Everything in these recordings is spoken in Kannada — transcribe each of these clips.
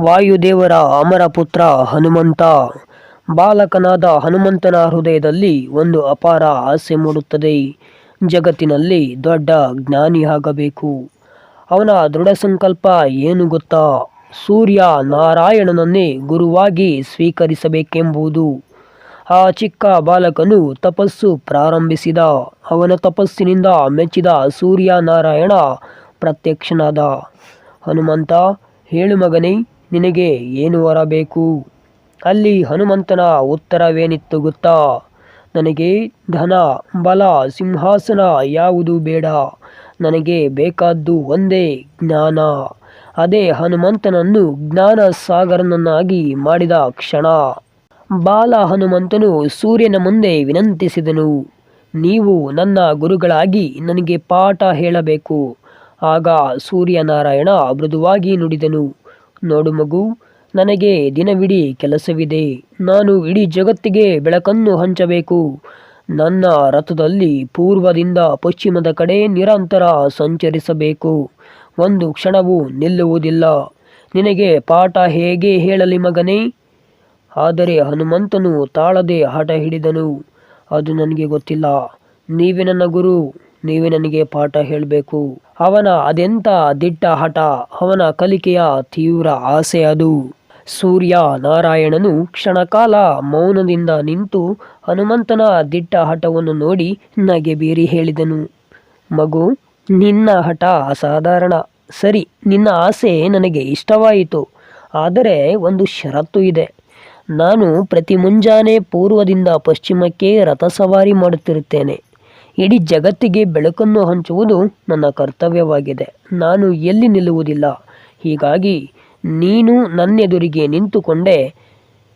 ವಾಯುದೇವರ ಅಮರ ಪುತ್ರ ಹನುಮಂತ. ಬಾಲಕನಾದ ಹನುಮಂತನ ಹೃದಯದಲ್ಲಿ ಒಂದು ಅಪಾರ ಆಸೆ ಮೂಡುತ್ತದೆ. ಜಗತ್ತಿನಲ್ಲಿ ದೊಡ್ಡ ಜ್ಞಾನಿ ಆಗಬೇಕು. ಅವನ ದೃಢ ಸಂಕಲ್ಪ ಏನು ಗೊತ್ತಾ? ಸೂರ್ಯ ನಾರಾಯಣನನ್ನೇ ಗುರುವಾಗಿ ಸ್ವೀಕರಿಸಬೇಕೆಂಬುದು. ಆ ಚಿಕ್ಕ ಬಾಲಕನು ತಪಸ್ಸು ಪ್ರಾರಂಭಿಸಿದ. ಅವನ ತಪಸ್ಸಿನಿಂದ ಮೆಚ್ಚಿದ ಸೂರ್ಯ ನಾರಾಯಣ ಪ್ರತ್ಯಕ್ಷನಾದ. ಹನುಮಂತ, ಹೇಳು ಮಗನೇ ನಿನಗೆ ಏನು ವರ ಬೇಕು? ಅಲ್ಲಿ ಹನುಮಂತನ ಉತ್ತರವೇನಿತ್ತು ಗೊತ್ತಾ? ನನಗೆ ಧನ, ಬಲ, ಸಿಂಹಾಸನ ಯಾವುದು ಬೇಡ. ನನಗೆ ಬೇಕಾದ್ದು ಒಂದೇ ಜ್ಞಾನ. ಅದೇ ಹನುಮಂತನನ್ನು ಜ್ಞಾನ ಸಾಗರನನ್ನಾಗಿ ಮಾಡಿದ ಕ್ಷಣ. ಬಾಲ ಹನುಮಂತನು ಸೂರ್ಯನ ಮುಂದೆ ವಿನಂತಿಸಿದನು, ನೀವು ನನ್ನ ಗುರುಗಳಾಗಿ ನನಗೆ ಪಾಠ ಹೇಳಬೇಕು. ಆಗ ಸೂರ್ಯನಾರಾಯಣ ಮೃದುವಾಗಿ ನುಡಿದನು ನೋಡು ಮಗು, ನನಗೆ ದಿನವಿಡೀ ಕೆಲಸವಿದೆ. ನಾನು ಇಡೀ ಜಗತ್ತಿಗೆ ಬೆಳಕನ್ನು ಹಂಚಬೇಕು. ನನ್ನ ರಥದಲ್ಲಿ ಪೂರ್ವದಿಂದ ಪಶ್ಚಿಮದ ಕಡೆ ನಿರಂತರ ಸಂಚರಿಸಬೇಕು. ಒಂದು ಕ್ಷಣವೂ ನಿಲ್ಲುವುದಿಲ್ಲ. ನಿನಗೆ ಪಾಠ ಹೇಗೆ ಹೇಳಲಿ ಮಗನೇ? ಆದರೆ ಹನುಮಂತನು ತಾಳದೆ ಹಠ ಹಿಡಿದನು. ಅದು ನನಗೆ ಗೊತ್ತಿಲ್ಲ. ನೀವೇ ನನ್ನ ಗುರು. ನೀವೇ ನನಗೆ ಪಾಠ ಹೇಳಬೇಕು. ಅವನ ಅದೆಂಥ ದಿಟ್ಟ ಹಠ, ಅವನ ಕಲಿಕೆಯ ತೀವ್ರ ಆಸೆ ಅದು. ಸೂರ್ಯ ನಾರಾಯಣನು ಕ್ಷಣಕಾಲ ಮೌನದಿಂದ ನಿಂತು ಹನುಮಂತನ ದಿಟ್ಟ ಹಠವನ್ನು ನೋಡಿ ನಗೆ ಬೀರಿ ಹೇಳಿದನು. ಮಗು, ನಿನ್ನ ಹಠ ಅಸಾಧಾರಣ. ಸರಿ, ನಿನ್ನ ಆಸೆ ನನಗೆ ಇಷ್ಟವಾಯಿತು. ಆದರೆ ಒಂದು ಷರತ್ತು ಇದೆ. ನಾನು ಪ್ರತಿ ಮುಂಜಾನೆ ಪೂರ್ವದಿಂದ ಪಶ್ಚಿಮಕ್ಕೆ ರಥಸವಾರಿ ಮಾಡುತ್ತಿರುತ್ತೇನೆ. ಇಡೀ ಜಗತ್ತಿಗೆ ಬೆಳಕನ್ನು ಹಂಚುವುದು ನನ್ನ ಕರ್ತವ್ಯವಾಗಿದೆ. ನಾನು ಎಲ್ಲಿ ನಿಲ್ಲುವುದಿಲ್ಲ. ಹೀಗಾಗಿ ನೀನು ನನ್ನೆದುರಿಗೆ ನಿಂತುಕೊಂಡೆ.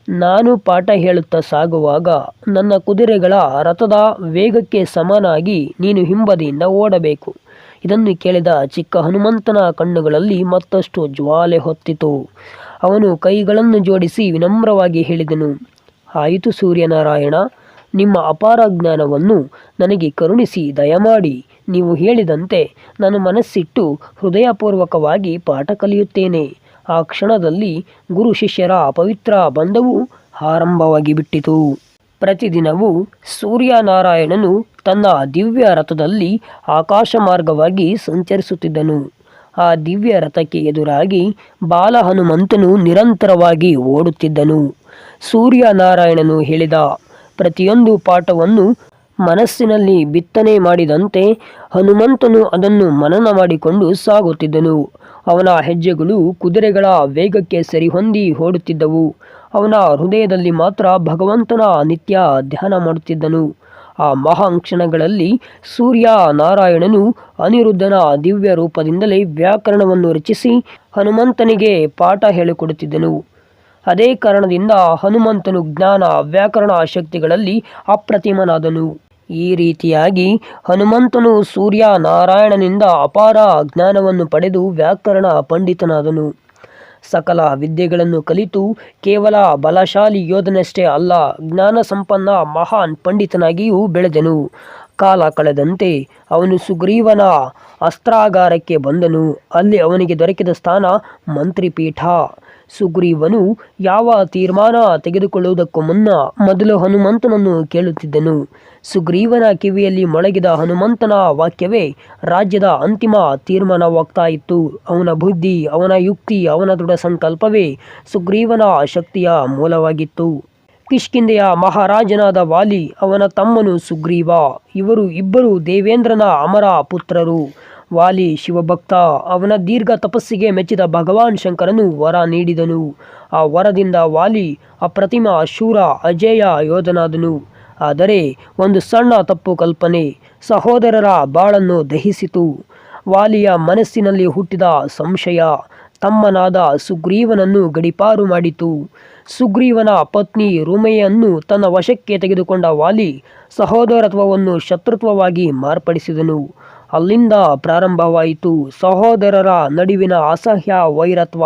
ನಾನು ಪಾಠ ಹೇಳುತ್ತಾ ಸಾಗುವಾಗ ನನ್ನ ಕುದುರೆಗಳ ರಥದ ವೇಗಕ್ಕೆ ಸಮನಾಗಿ ನೀನು ಹಿಂಬದಿಯಿಂದ ಓಡಬೇಕು. ಇದನ್ನು ಕೇಳಿದ ಚಿಕ್ಕ ಹನುಮಂತನ ಕಣ್ಣುಗಳಲ್ಲಿ ಮತ್ತಷ್ಟು ಜ್ವಾಲೆ ಹೊತ್ತಿತು. ಅವನು ಕೈಗಳನ್ನು ಜೋಡಿಸಿ ವಿನಮ್ರವಾಗಿ ಹೇಳಿದನು, ಆಯಿತು ಸೂರ್ಯನಾರಾಯಣ ನಿಮ್ಮ ಅಪಾರ ಜ್ಞಾನವನ್ನು ನನಗೆ ಕರುಣಿಸಿ ದಯಮಾಡಿ. ನೀವು ಹೇಳಿದಂತೆ ನಾನು ಮನಸ್ಸಿಟ್ಟು ಹೃದಯಪೂರ್ವಕವಾಗಿ ಪಾಠ ಕಲಿಯುತ್ತೇನೆ. ಆ ಕ್ಷಣದಲ್ಲಿ ಗುರು ಶಿಷ್ಯರ ಪವಿತ್ರ ಬಂಧವು ಆರಂಭವಾಗಿ ಬಿಟ್ಟಿತು. ಪ್ರತಿದಿನವೂ ಸೂರ್ಯನಾರಾಯಣನು ತನ್ನ ದಿವ್ಯ ರಥದಲ್ಲಿ ಆಕಾಶ ಮಾರ್ಗವಾಗಿ ಸಂಚರಿಸುತ್ತಿದ್ದನು. ಆ ದಿವ್ಯ ರಥಕ್ಕೆ ಎದುರಾಗಿ ಬಾಲ ಹನುಮಂತನು ನಿರಂತರವಾಗಿ ಓಡುತ್ತಿದ್ದನು. ಸೂರ್ಯನಾರಾಯಣನು ಹೇಳಿದ ಪ್ರತಿಯೊಂದು ಪಾಠವನ್ನು ಮನಸ್ಸಿನಲ್ಲಿ ಬಿತ್ತನೆ ಮಾಡಿದಂತೆ ಹನುಮಂತನು ಅದನ್ನು ಮನನ ಮಾಡಿಕೊಂಡು ಸಾಗುತ್ತಿದ್ದನು. ಅವನ ಹೆಜ್ಜೆಗಳು ಕುದುರೆಗಳ ವೇಗಕ್ಕೆ ಸರಿಹೊಂದಿ ಓಡುತ್ತಿದ್ದವು. ಅವನ ಹೃದಯದಲ್ಲಿ ಮಾತ್ರ ಭಗವಂತನ ನಿತ್ಯ ಧ್ಯಾನ ಮಾಡುತ್ತಿದ್ದನು. ಆ ಮಹಾನ್ ಕ್ಷಣಗಳಲ್ಲಿ ಸೂರ್ಯ ನಾರಾಯಣನು ಅನಿರುದ್ಧನ ದಿವ್ಯ ರೂಪದಿಂದಲೇ ವ್ಯಾಕರಣವನ್ನು ರಚಿಸಿ ಹನುಮಂತನಿಗೆ ಪಾಠ ಹೇಳಿಕೊಡುತ್ತಿದ್ದನು. ಅದೇ ಕಾರಣದಿಂದ ಹನುಮಂತನು ಜ್ಞಾನ ವ್ಯಾಕರಣ ಶಕ್ತಿಗಳಲ್ಲಿ ಅಪ್ರತಿಮನಾದನು. ಈ ರೀತಿಯಾಗಿ ಹನುಮಂತನು ಸೂರ್ಯ ನಾರಾಯಣನಿಂದ ಅಪಾರ ಜ್ಞಾನವನ್ನು ಪಡೆದು ವ್ಯಾಕರಣ ಪಂಡಿತನಾದನು. ಸಕಲ ವಿದ್ಯೆಗಳನ್ನು ಕಲಿತು ಕೇವಲ ಬಲಶಾಲಿ ಯೋಧನಷ್ಟೇ ಅಲ್ಲ ಜ್ಞಾನ ಸಂಪನ್ನ ಮಹಾನ್ ಪಂಡಿತನಾಗಿಯೂ ಬೆಳೆದನು. ಕಾಲ ಕಳೆದಂತೆ ಅವನು ಸುಗ್ರೀವನ ಅಸ್ತ್ರಾಗಾರಕ್ಕೆ ಬಂದನು. ಅಲ್ಲಿ ಅವನಿಗೆ ದೊರಕಿದ ಸ್ಥಾನ ಮಂತ್ರಿಪೀಠ. ಸುಗ್ರೀವನು ಯಾವ ತೀರ್ಮಾನ ತೆಗೆದುಕೊಳ್ಳುವುದಕ್ಕೂ ಮುನ್ನ ಮೊದಲು ಹನುಮಂತನನ್ನು ಕೇಳುತ್ತಿದ್ದನು. ಸುಗ್ರೀವನ ಕಿವಿಯಲ್ಲಿ ಮೊಳಗಿದ ಹನುಮಂತನ ವಾಕ್ಯವೇ ರಾಜ್ಯದ ಅಂತಿಮ ತೀರ್ಮಾನವಾಗ್ತಾ ಇತ್ತು. ಅವನ ಬುದ್ಧಿ, ಅವನ ಯುಕ್ತಿ, ಅವನ ದೃಢ ಸಂಕಲ್ಪವೇ ಸುಗ್ರೀವನ ಶಕ್ತಿಯ ಮೂಲವಾಗಿತ್ತು. ಕಿಷ್ಕಿಂದೆಯ ಮಹಾರಾಜನಾದ ವಾಲಿ, ಅವನ ತಮ್ಮನು ಸುಗ್ರೀವ. ಇವರು ಇಬ್ಬರು ದೇವೇಂದ್ರನ ಅಮರ ಪುತ್ರರು. ವಾಲಿ ಶಿವಭಕ್ತ, ಅವನ ದೀರ್ಘ ತಪಸ್ಸಿಗೆ ಮೆಚ್ಚಿದ ಭಗವಾನ್ ಶಂಕರನು ವರ ನೀಡಿದನು. ಆ ವರದಿಂದ ವಾಲಿ ಅಪ್ರತಿಮ ಶೂರ ಅಜೇಯ ಯೋಧನಾದನು. ಆದರೆ ಒಂದು ಸಣ್ಣ ತಪ್ಪು ಕಲ್ಪನೆ, ಸಹೋದರರ ಬಾಳನ್ನು ದಹಿಸಿತು. ವಾಲಿಯ ಮನಸ್ಸಿನಲ್ಲಿ ಹುಟ್ಟಿದ ಸಂಶಯ ತಮ್ಮನಾದ ಸುಗ್ರೀವನನ್ನು ಗಡಿಪಾರು ಮಾಡಿತು. ಸುಗ್ರೀವನ ಪತ್ನಿ ರುಮೆಯನ್ನು ತನ್ನ ವಶಕ್ಕೆ ತೆಗೆದುಕೊಂಡ ವಾಲಿ ಸಹೋದರತ್ವವನ್ನು ಶತ್ರುತ್ವವಾಗಿ ಮಾರ್ಪಡಿಸಿದನು. ಅಲ್ಲಿಂದ ಪ್ರಾರಂಭವಾಯಿತು. ಸಹೋದರರ ನಡುವಿನ ಅಸಹ್ಯ ವೈರತ್ವ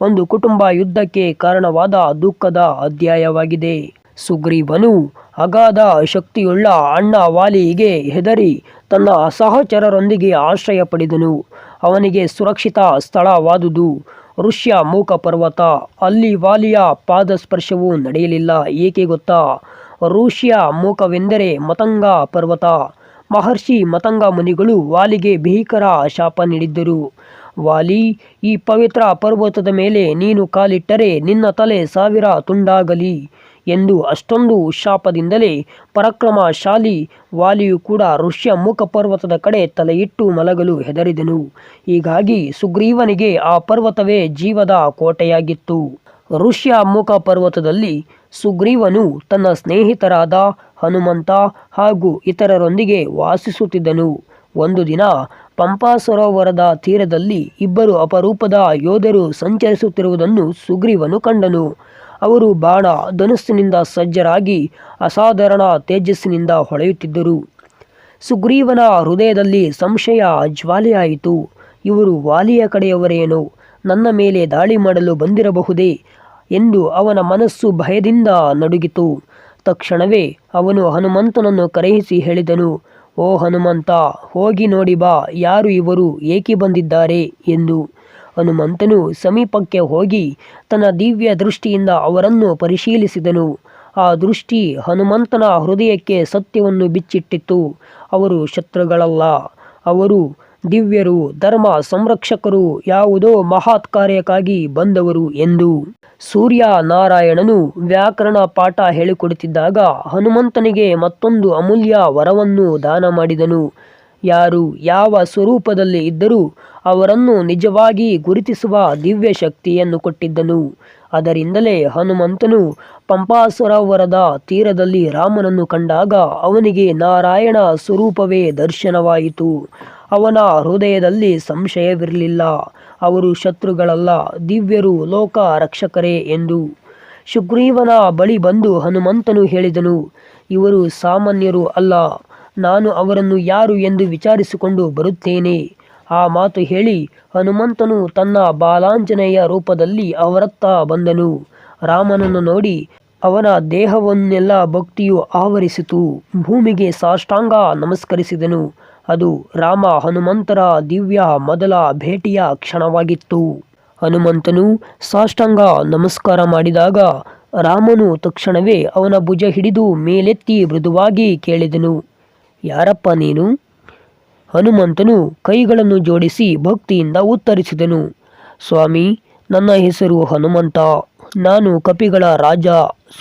ಒಂದು ಕುಟುಂಬ ಯುದ್ಧಕ್ಕೆ ಕಾರಣವಾದ ದುಃಖದ ಅಧ್ಯಾಯವಾಗಿದೆ. ಸುಗ್ರೀವನು ಅಗಾಧ ಶಕ್ತಿಯುಳ್ಳ ಅಣ್ಣ ವಾಲಿಗೆ ಹೆದರಿ ತನ್ನ ಅಸಹಚರರೊಂದಿಗೆ ಆಶ್ರಯ ಪಡೆದನು. ಅವನಿಗೆ ಸುರಕ್ಷಿತ ಸ್ಥಳವಾದುದು. ಋಷ್ಯ ಮೂಕ ಪರ್ವತ ಅಲ್ಲಿ ವಾಲಿಯ ಪಾದಸ್ಪರ್ಶವೂ ನಡೆಯಲಿಲ್ಲ. ಏಕೆ ಗೊತ್ತಾ? ಋಷ್ಯ ಮೂಕವೆಂದರೆ ಮತಂಗ ಪರ್ವತ. ಮಹರ್ಷಿ ಮತಂಗ ಮುನಿಗಳು ವಾಲಿಗೆ ಭೀಕರ ಶಾಪ ನೀಡಿದ್ದರು. ವಾಲಿ, ಈ ಪವಿತ್ರ ಪರ್ವತದ ಮೇಲೆ ನೀನು ಕಾಲಿಟ್ಟರೆ ನಿನ್ನ ತಲೆ ಸಾವಿರ ತುಂಡಾಗಲಿ. ಎಂದು ಅಷ್ಟೊಂದು ಶಾಪದಿಂದಲೇ ಪರಾಕ್ರಮಶಾಲಿ ವಾಲಿಯು ಕೂಡ ಋಷ್ಯ ಮುಖ ಪರ್ವತದ ಕಡೆ ತಲೆಯಿಟ್ಟು ಮಲಗಲು ಹೆದರಿದನು. ಹೀಗಾಗಿ ಸುಗ್ರೀವನಿಗೆ ಆ ಪರ್ವತವೇ ಜೀವದ ಕೋಟೆಯಾಗಿತ್ತು. ಋಷ್ಯ ಪರ್ವತದಲ್ಲಿ ಸುಗ್ರೀವನು ತನ್ನ ಸ್ನೇಹಿತರಾದ ಹನುಮಂತ ಹಾಗೂ ಇತರರೊಂದಿಗೆ ವಾಸಿಸುತ್ತಿದ್ದನು. ಒಂದು ದಿನ ಪಂಪಾ ಸರೋವರದ ತೀರದಲ್ಲಿ ಇಬ್ಬರು ಅಪರೂಪದ ಯೋಧರು ಸಂಚರಿಸುತ್ತಿರುವುದನ್ನು ಸುಗ್ರೀವನು ಕಂಡನು. ಅವರು ಬಾಣ ಧನುಸ್ಸಿನಿಂದ ಸಜ್ಜರಾಗಿ ಅಸಾಧಾರಣ ತೇಜಸ್ಸಿನಿಂದ ಹೊಳೆಯುತ್ತಿದ್ದರು. ಸುಗ್ರೀವನ ಹೃದಯದಲ್ಲಿ ಸಂಶಯ ಜ್ವಾಲೆಯಾಯಿತು. ಇವರು ವಾಲಿಯ ಕಡೆಯವರೇನೋ? ನನ್ನ ಮೇಲೆ ದಾಳಿ ಮಾಡಲು ಬಂದಿರಬಹುದೇ ಎಂದು ಅವನ ಮನಸ್ಸು ಭಯದಿಂದ ನಡುಗಿತು. ತಕ್ಷಣವೇ ಅವನು ಹನುಮಂತನನ್ನು ಕರೆಯಿಸಿ ಹೇಳಿದನು, ಓ ಹನುಮಂತ, ಹೋಗಿ ನೋಡಿ ಬಾ, ಯಾರು ಇವರು, ಏಕೆ ಬಂದಿದ್ದಾರೆ? ಎಂದು. ಹನುಮಂತನು ಸಮೀಪಕ್ಕೆ ಹೋಗಿ ತನ್ನ ದಿವ್ಯ ದೃಷ್ಟಿಯಿಂದ ಅವರನ್ನು ಪರಿಶೀಲಿಸಿದನು. ಆ ದೃಷ್ಟಿ ಹನುಮಂತನ ಹೃದಯಕ್ಕೆ ಸತ್ಯವನ್ನು ಬಿಚ್ಚಿಟ್ಟಿತ್ತು. ಅವರು ಶತ್ರುಗಳಲ್ಲ. ಅವರು ದಿವ್ಯರು, ಧರ್ಮ ಸಂರಕ್ಷಕರು, ಯಾವುದೋ ಮಹಾತ್ ಕಾರ್ಯಕ್ಕಾಗಿ ಬಂದವರು ಎಂದು. ಸೂರ್ಯ ನಾರಾಯಣನು ವ್ಯಾಕರಣ ಪಾಠ ಹೇಳಿಕೊಡುತ್ತಿದ್ದಾಗ ಹನುಮಂತನಿಗೆ ಮತ್ತೊಂದು ಅಮೂಲ್ಯ ವರವನ್ನು ದಾನ ಮಾಡಿದನು. ಯಾರು ಯಾವ ಸ್ವರೂಪದಲ್ಲಿ ಇದ್ದರೂ ಅವರನ್ನು ನಿಜವಾಗಿ ಗುರುತಿಸುವ ದಿವ್ಯ ಶಕ್ತಿಯನ್ನು ಕೊಟ್ಟಿದ್ದನು. ಅದರಿಂದಲೇ ಹನುಮಂತನು ಪಂಪಾಸುರವರದ ತೀರದಲ್ಲಿ ರಾಮನನ್ನು ಕಂಡಾಗ ಅವನಿಗೆ ನಾರಾಯಣ ಸ್ವರೂಪವೇ ದರ್ಶನವಾಯಿತು. ಅವನ ಹೃದಯದಲ್ಲಿ ಸಂಶಯವಿರಲಿಲ್ಲ. ಅವರು ಶತ್ರುಗಳಲ್ಲ, ದಿವ್ಯರು ಲೋಕ ರಕ್ಷಕರೇ ಎಂದು. ಸುಗ್ರೀವನ ಬಳಿ ಬಂದು ಹನುಮಂತನು ಹೇಳಿದನು, ಇವರು ಸಾಮಾನ್ಯರು ಅಲ್ಲ ನಾನು ಅವರನ್ನು ಯಾರು ಎಂದು ವಿಚಾರಿಸಿಕೊಂಡು ಬರುತ್ತೇನೆ. ಆ ಮಾತು ಹೇಳಿ ಹನುಮಂತನು ತನ್ನ ಬಾಲಾಂಜನೇಯ ರೂಪದಲ್ಲಿ ಅವರತ್ತ ಬಂದನು. ರಾಮನನ್ನು ನೋಡಿ ಅವನ ದೇಹವನ್ನೆಲ್ಲ ಭಕ್ತಿಯು ಆವರಿಸಿತು. ಭೂಮಿಗೆ ಸಾಷ್ಟಾಂಗ ನಮಸ್ಕರಿಸಿದನು. ಅದು ರಾಮ ಹನುಮಂತರ ದಿವ್ಯ ಮೊದಲ ಭೇಟಿಯ ಕ್ಷಣವಾಗಿತ್ತು. ಹನುಮಂತನು ಸಾಷ್ಟಾಂಗ ನಮಸ್ಕಾರ ಮಾಡಿದಾಗ ರಾಮನು ತಕ್ಷಣವೇ ಅವನ ಭುಜ ಹಿಡಿದು ಮೇಲೆತ್ತಿ ಮೃದುವಾಗಿ ಕೇಳಿದನು. ಯಾರಪ್ಪ ನೀನು? ಹನುಮಂತನು ಕೈಗಳನ್ನು ಜೋಡಿಸಿ ಭಕ್ತಿಯಿಂದ ಉತ್ತರಿಸಿದನು. ಸ್ವಾಮಿ, ನನ್ನ ಹೆಸರು ಹನುಮಂತ. ನಾನು ಕಪಿಗಳ ರಾಜ,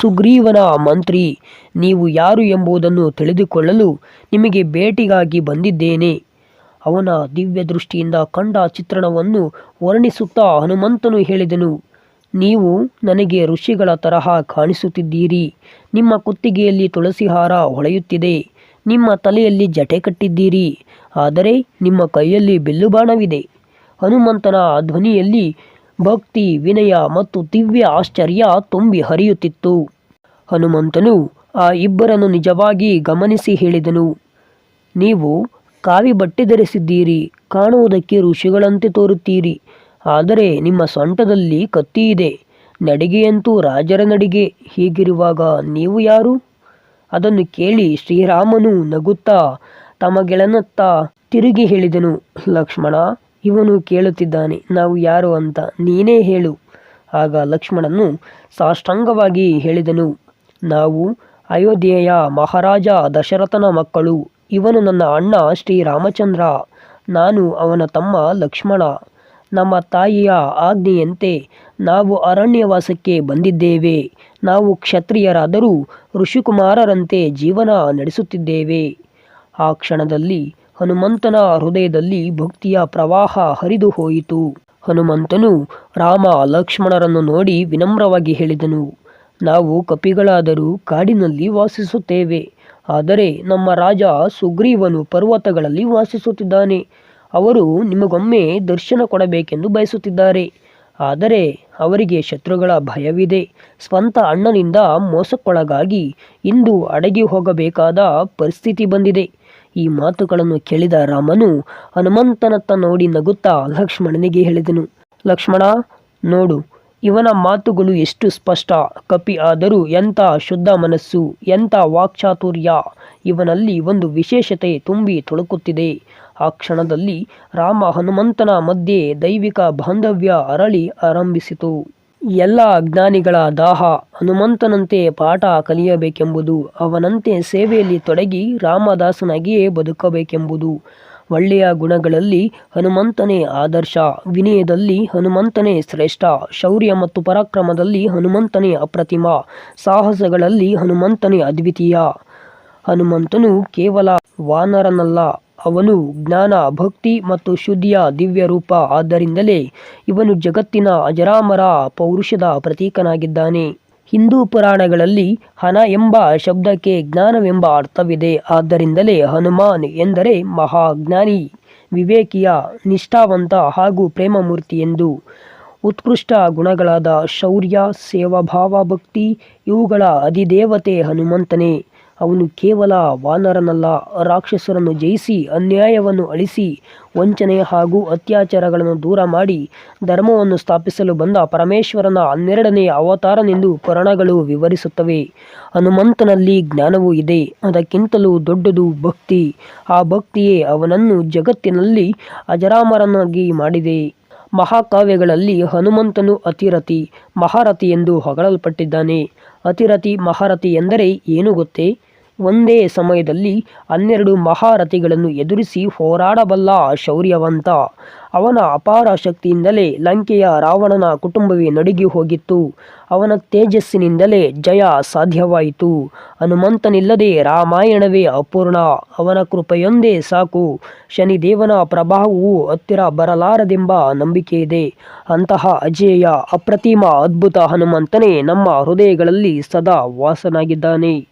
ಸುಗ್ರೀವನ ಮಂತ್ರಿ. ನೀವು ಯಾರು ಎಂಬುದನ್ನು ತಿಳಿದುಕೊಳ್ಳಲು ನಿಮಗೆ ಭೇಟಿಗಾಗಿ ಬಂದಿದ್ದೇನೆ. ಅವನ ದಿವ್ಯ ದೃಷ್ಟಿಯಿಂದ ಕಂಡ ಚಿತ್ರಣವನ್ನು ವರ್ಣಿಸುತ್ತಾ ಹನುಮಂತನು ಹೇಳಿದನು. ನೀವು ನನಗೆ ಋಷಿಗಳ ತರಹ ಕಾಣಿಸುತ್ತಿದ್ದೀರಿ. ನಿಮ್ಮ ಕುತ್ತಿಗೆಯಲ್ಲಿ ತುಳಸಿ ಹಾರ ಹೊಳೆಯುತ್ತಿದೆ. ನಿಮ್ಮ ತಲೆಯಲ್ಲಿ ಜಟೆ ಕಟ್ಟಿದ್ದೀರಿ. ಆದರೆ ನಿಮ್ಮ ಕೈಯಲ್ಲಿ ಬಿಲ್ಲು ಬಾಣವಿದೆ. ಹನುಮಂತನ ಧ್ವನಿಯಲ್ಲಿ ಭಕ್ತಿ, ವಿನಯ ಮತ್ತು ದಿವ್ಯ ಆಶ್ಚರ್ಯ ತುಂಬಿ ಹರಿಯುತ್ತಿತ್ತು. ಹನುಮಂತನು ಆ ಇಬ್ಬರನ್ನು ನಿಜವಾಗಿ ಗಮನಿಸಿ ಹೇಳಿದನು. ನೀವು ಕಾವಿ ಬಟ್ಟೆ ಧರಿಸಿದ್ದೀರಿ, ಕಾಣುವುದಕ್ಕೆ ಋಷಿಗಳಂತೆ ತೋರುತ್ತೀರಿ. ಆದರೆ ನಿಮ್ಮ ಸೊಂಟದಲ್ಲಿ ಕತ್ತಿ ಇದೆ ನಡಿಗೆಯಂತೂ ರಾಜರ ನಡಿಗೆ. ಹೀಗಿರುವಾಗ ನೀವು ಯಾರು? ಅದನ್ನು ಕೇಳಿ ಶ್ರೀರಾಮನು ನಗುತ್ತಾ ತಮ್ಮ ಗೆಳನತ್ತ ತಿರುಗಿ ಹೇಳಿದನು, ಲಕ್ಷ್ಮಣ, ಇವನು ಕೇಳುತ್ತಿದ್ದಾನೆ, ನಾವು ಯಾರು ಅಂತ ನೀನೇ ಹೇಳು. ಆಗ ಲಕ್ಷ್ಮಣನು ಸಾಷ್ಟಾಂಗವಾಗಿ ಹೇಳಿದನು, ನಾವು ಅಯೋಧ್ಯೆಯ ಮಹಾರಾಜ ದಶರಥನ ಮಕ್ಕಳು, ಇವನು ನನ್ನ ಅಣ್ಣ ಶ್ರೀರಾಮಚಂದ್ರ, ನಾನು ಅವನ ತಮ್ಮ ಲಕ್ಷ್ಮಣ. ನಮ್ಮ ತಾಯಿಯ ಆಜ್ಞೆಯಂತೆ ನಾವು ಅರಣ್ಯವಾಸಕ್ಕೆ ಬಂದಿದ್ದೇವೆ. ನಾವು ಕ್ಷತ್ರಿಯರಾದರೂ ಋಷಿಕುಮಾರರಂತೆ ಜೀವನ ನಡೆಸುತ್ತಿದ್ದೇವೆ. ಆ ಕ್ಷಣದಲ್ಲಿ ಹನುಮಂತನ ಹೃದಯದಲ್ಲಿ ಭಕ್ತಿಯ ಪ್ರವಾಹ ಹರಿದು ಹೋಯಿತು. ಹನುಮಂತನು ರಾಮ ಲಕ್ಷ್ಮಣರನ್ನು ನೋಡಿ ವಿನಮ್ರವಾಗಿ ಹೇಳಿದನು, ನಾವು ಕಪಿಗಳಾದರೂ ಕಾಡಿನಲ್ಲಿ ವಾಸಿಸುತ್ತೇವೆ. ಆದರೆ ನಮ್ಮ ರಾಜ ಸುಗ್ರೀವನು ಪರ್ವತಗಳಲ್ಲಿ ವಾಸಿಸುತ್ತಿದ್ದಾನೆ. ಅವರು ನಿಮಗೊಮ್ಮೆ ದರ್ಶನ ಕೊಡಬೇಕೆಂದು ಬಯಸುತ್ತಿದ್ದಾರೆ. ಆದರೆ ಅವರಿಗೆ ಶತ್ರುಗಳ ಭಯವಿದೆ. ಸ್ವಂತ ಅಣ್ಣನಿಂದ ಮೋಸಕ್ಕೊಳಗಾಗಿ ಇಂದು ಅಡಗಿ ಹೋಗಬೇಕಾದ ಪರಿಸ್ಥಿತಿ ಬಂದಿದೆ. ಈ ಮಾತುಗಳನ್ನು ಕೇಳಿದ ರಾಮನು ಹನುಮಂತನತ್ತ ನೋಡಿ ನಗುತ್ತಾ ಲಕ್ಷ್ಮಣನಿಗೆ ಹೇಳಿದನು, ಲಕ್ಷ್ಮಣ, ನೋಡು, ಇವನ ಮಾತುಗಳು ಎಷ್ಟು ಸ್ಪಷ್ಟ. ಕಪಿ ಆದರೂ ಎಂಥ ಶುದ್ಧ ಮನಸ್ಸು, ಎಂಥ ವಾಕ್ಚಾತುರ್ಯ. ಇವನಲ್ಲಿ ಒಂದು ವಿಶೇಷತೆ ತುಂಬಿ ತುಳುಕುತ್ತಿದೆ. ಆ ಕ್ಷಣದಲ್ಲಿ ರಾಮ ಹನುಮಂತನ ಮಧ್ಯೆ ದೈವಿಕ ಬಾಂಧವ್ಯ ಅರಳಿ ಆರಂಭಿಸಿತು. ಎಲ್ಲ ಅಜ್ಞಾನಿಗಳ ದಾಹ ಹನುಮಂತನಂತೆ ಪಾಠ ಕಲಿಯಬೇಕೆಂಬುದು, ಅವನಂತೆ ಸೇವೆಯಲ್ಲಿ ತೊಡಗಿ ರಾಮದಾಸನಾಗಿಯೇ ಬದುಕಬೇಕೆಂಬುದು. ಒಳ್ಳೆಯ ಗುಣಗಳಲ್ಲಿ ಹನುಮಂತನೇ ಆದರ್ಶ, ವಿನಯದಲ್ಲಿ ಹನುಮಂತನೇ ಶ್ರೇಷ್ಠ, ಶೌರ್ಯ ಮತ್ತು ಪರಾಕ್ರಮದಲ್ಲಿ ಹನುಮಂತನೇ ಅಪ್ರತಿಮ, ಸಾಹಸಗಳಲ್ಲಿ ಹನುಮಂತನೇ ಅದ್ವಿತೀಯ. ಹನುಮಂತನು ಕೇವಲ ವಾನರನಲ್ಲ ಅವನು ಜ್ಞಾನ, ಭಕ್ತಿ ಮತ್ತು ಶುದ್ಧಿಯ ದಿವ್ಯ ರೂಪ. ಆದ್ದರಿಂದಲೇ ಇವನು ಜಗತ್ತಿನ ಅಜರಾಮರ ಪೌರುಷದ ಪ್ರತೀಕನಾಗಿದ್ದಾನೆ. ಹಿಂದೂ ಪುರಾಣಗಳಲ್ಲಿ ಹನ ಎಂಬ ಶಬ್ದಕ್ಕೆ ಜ್ಞಾನವೆಂಬ ಅರ್ಥವಿದೆ. ಆದ್ದರಿಂದಲೇ ಹನುಮಾನ್ ಎಂದರೆ ಮಹಾಜ್ಞಾನಿ, ವಿವೇಕಿಯ ನಿಷ್ಠಾವಂತ ಹಾಗೂ ಪ್ರೇಮಮೂರ್ತಿ ಎಂದು. ಉತ್ಕೃಷ್ಟ ಗುಣಗಳಾದ ಶೌರ್ಯ, ಸೇವಾಭಾವ, ಭಕ್ತಿ, ಇವುಗಳ ಅಧಿದೇವತೆ ಹನುಮಂತನೇ. ಅವನು ಕೇವಲ ವಾನರನಲ್ಲ, ರಾಕ್ಷಸರನ್ನು ಜಯಿಸಿ, ಅನ್ಯಾಯವನ್ನು ಅಳಿಸಿ, ವಂಚನೆ ಹಾಗೂ ಅತ್ಯಾಚಾರಗಳನ್ನು ದೂರ ಮಾಡಿ, ಧರ್ಮವನ್ನು ಸ್ಥಾಪಿಸಲು ಬಂದ ಪರಮೇಶ್ವರನ ಹನ್ನೆರಡನೇ ಅವತಾರನೆಂದು ಪುರಾಣಗಳು ವಿವರಿಸುತ್ತವೆ. ಹನುಮಂತನಲ್ಲಿ ಜ್ಞಾನವೂ ಇದೆ, ಅದಕ್ಕಿಂತಲೂ ದೊಡ್ಡದು ಭಕ್ತಿ. ಆ ಭಕ್ತಿಯೇ ಅವನನ್ನು ಜಗತ್ತಿನಲ್ಲಿ ಅಜರಾಮರನಾಗಿ ಮಾಡಿದೆ. ಮಹಾಕಾವ್ಯಗಳಲ್ಲಿ ಹನುಮಂತನು ಅತಿರತಿ ಮಹಾರಥಿ ಎಂದು ಹೊಗಳಲ್ಪಟ್ಟಿದ್ದಾನೆ. ಅತಿರತಿ ಮಹಾರಥಿ ಎಂದರೆ ಏನು ಗೊತ್ತೇ? ಒಂದೇ ಸಮಯದಲ್ಲಿ ಹನ್ನೆರಡು ಮಹಾರಥಿಗಳನ್ನು ಎದುರಿಸಿ ಹೋರಾಡಬಲ್ಲ ಶೌರ್ಯವಂತ. ಅವನ ಅಪಾರ ಶಕ್ತಿಯಿಂದಲೇ ಲಂಕೆಯ ರಾವಣನ ಕುಟುಂಬವೇ ನಡುಗಿ ಹೋಗಿತ್ತು. ಅವನ ತೇಜಸ್ಸಿನಿಂದಲೇ ಜಯ ಸಾಧ್ಯವಾಯಿತು. ಹನುಮಂತನಿಲ್ಲದೆ ರಾಮಾಯಣವೇ ಅಪೂರ್ಣ. ಅವನ ಕೃಪೆಯೊಂದೇ ಸಾಕು. ಶನಿದೇವನ ಪ್ರಭಾವವು ಹತ್ತಿರ ಬರಲಾರದೆಂಬ ನಂಬಿಕೆಯಿದೆ ಅಂತಹ ಅಜೇಯ, ಅಪ್ರತಿಮ, ಅದ್ಭುತ ಹನುಮಂತನೇ ನಮ್ಮ ಹೃದಯಗಳಲ್ಲಿ ಸದಾ ವಾಸನಾಗಿದ್ದಾನೆ.